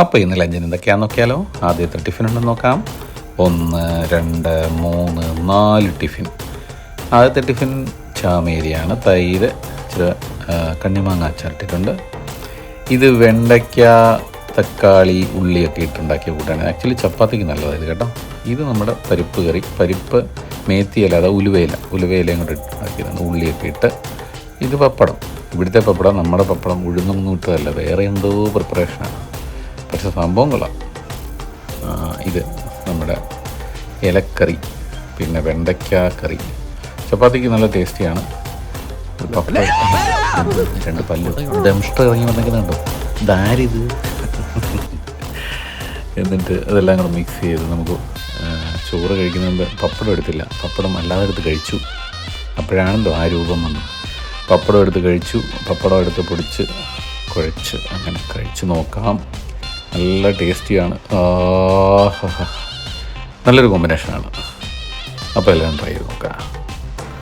അപ്പോൾ ഇന്ന് ലഞ്ചിന് എന്തൊക്കെയാണെന്ന് നോക്കിയാലോ? ആദ്യത്തെ ടിഫിൻ ഉണ്ടെന്ന് നോക്കാം. ഒന്ന് രണ്ട് മൂന്ന് നാല് ടിഫിൻ. ആദ്യത്തെ ടിഫിൻ ചാമേരിയാണ് തൈര് ഇച്ചിരി കണ്ണിമാങ്ങ അച്ചാറിട്ടിട്ടുണ്ട്. ഇത് വെണ്ടയ്ക്ക തക്കാളി ഉള്ളിയൊക്കെ ഇട്ടുണ്ടാക്കിയ കൂട്ടാണ്. ആക്ച്വലി ചപ്പാത്തിക്ക് നല്ലതാണ് ഇത് കേട്ടോ. ഇത് നമ്മുടെ പരിപ്പ് കറി. പരിപ്പ് മേത്തിയില അതായത് ഉലുവയില. ഉലുവയിലയും കൂടെ ഇട്ടുണ്ടാക്കിയതാണ്. ഉള്ളിയൊക്കെ ഇട്ട് ഇത് പപ്പടം. ഇവിടുത്തെ പപ്പടം നമ്മുടെ പപ്പടം ഉഴുന്നൊന്നും ഇട്ടതല്ല വേറെ എന്തോ പ്രിപ്പറേഷനാണ് പക്ഷെ സംഭവം കൊള്ളാം ആ, ഇത് നമ്മുടെ ഇലക്കറി പിന്നെ വെണ്ടയ്ക്ക കറി. ചപ്പാത്തിക്ക് നല്ല ടേസ്റ്റിയാണ്. രണ്ട് പല്ല്. ദംഷ്ട ഇറങ്ങി വന്നിരിക്കുന്നുണ്ടോ? ഇതാരിത്? എന്നിട്ട് അതെല്ലാം കൂടെ മിക്സ് ചെയ്ത് നമുക്ക് ചോറ് കഴിക്കുന്നതിന് പപ്പടം എടുത്തില്ല. പപ്പടം അല്ലാതെ എടുത്ത് കഴിച്ചു. അപ്പോഴാണല്ലോ ആ രൂപം വന്നത്. പപ്പടം എടുത്ത് കഴിച്ചു. പപ്പടം എടുത്ത് പൊടിച്ച് കുഴച്ച് അങ്ങനെ കഴിച്ച്. നോക്കാം. നല്ല ടേസ്റ്റിയാണ്. നല്ലൊരു കോമ്പിനേഷനാണ്. അപ്പോൾ എല്ലാം ട്രൈ ചെയ്ത് നോക്കാം